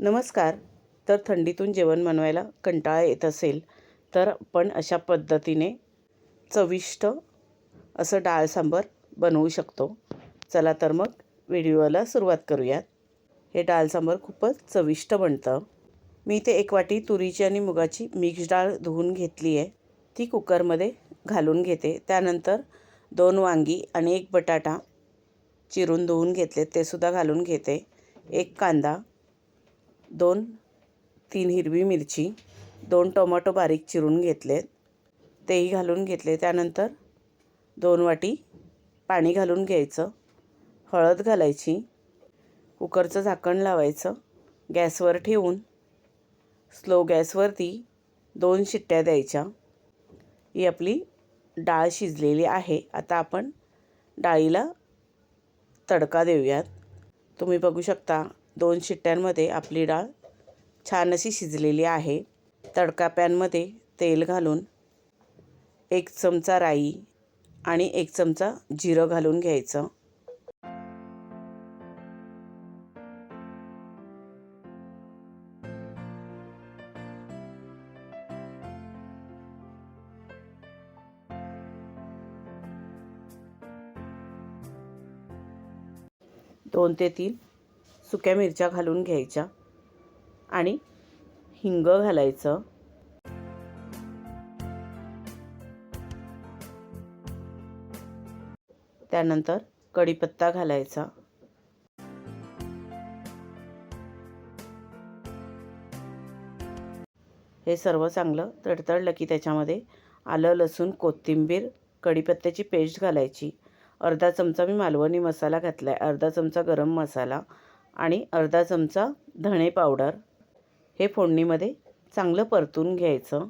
नमस्कार. तर थंडीतून जेवण बनवायला कंटाळा येत असेल तर आपण अशा पद्धतीने चविष्ट असं डाळ सांबर बनवू शकतो. चला तर मग व्हिडिओला सुरुवात करूयात. हे डाळ सांबर खूपच चविष्ट बनतं. मी इथे एक वाटी तुरीची आणि मुगाची मिक्स डाळ धुवून घेतली आहे. ती कुकरमध्ये घालून घेते. त्यानंतर दोन वांगी आणि एक बटाटा चिरून धुवून घेतले ते सुद्धा घालून घेते. एक कांदा दोन तीन हिरवी मिरची दोन टोमॅटो बारीक चिरून घेतलेत तेही घालून घेतले. त्यानंतर दोन वाटी पाणी घालून घ्यायचं. हळद घालायची. कुकरचं झाकण लावायचं. गॅसवर ठेवून स्लो गॅसवरती दोन शिट्ट्या द्यायच्या. ही आपली डाळ शिजलेली आहे. आता आपण डाळीला तडका देऊयात. तुम्ही बघू शकता दोन शिट्ट्यांमध्ये आपली डाळ छान अशी शिजलेली आहे. तडका पॅनमध्ये तेल घालून एक चमचा राई आणि एक चमचा जिरं घालून घ्यायचं. दोन ते तीन सुक्या मिरच्या घालून घ्यायच्या आणि हिंग घालायचं. त्यानंतर कढीपत्ता घालायचा. हे सर्व चांगलं तडतडलं की त्याच्यामध्ये आलं लसूण कोथिंबीर कढीपत्त्याची पेस्ट घालायची. अर्धा चमचा मी मालवणी मसाला घातला आहे अर्धा चमचा गरम मसाला. आणि अर्धा चमचा धणे पावडर. हे फोडणीमध्ये चांगलं परतून घ्यायचं.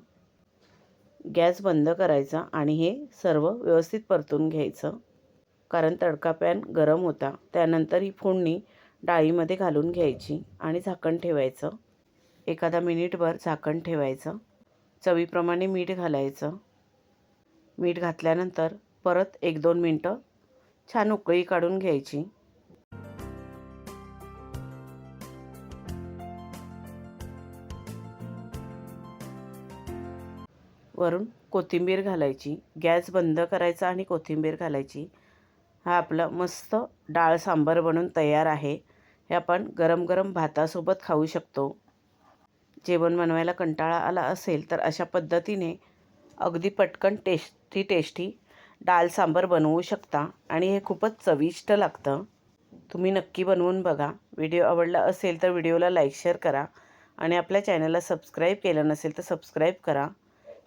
गॅस बंद करायचा आणि हे सर्व व्यवस्थित परतून घ्यायचं. कारण तडका पॅन गरम होता त्यानंतर ही फोडणी डाळीमध्ये घालून घ्यायची आणि झाकण ठेवायचं. एखादा मिनिटभर झाकण ठेवायचं. चवीप्रमाणे मीठ घालायचं. मीठ घातल्यानंतर परत एक दोन मिनटं छान उकळी काढून घ्यायची. वरून कोथिंबीर घालायची गॅस बंद करायचा आणि कोथिंबीर घालायची. हा आपला मस्त डाळ सांबार बनून तयार आहे. हे आपण गरम गरम भातासोबत खाऊ शकतो. जेवण बनवायला कंटाळा आला असेल तर अशा पद्धतीने अगदी पटकन टेस्टी टेस्टी डाळ सांबार बनवू शकता आणि हे खूपच चविष्ट लागतं. तुम्ही नक्की बनवून बघा. व्हिडिओ आवडला असेल तर व्हिडिओला लाईक शेअर करा आणि आपल्या चॅनलला सबस्क्राईब केलं नसेल तर सबस्क्राईब करा.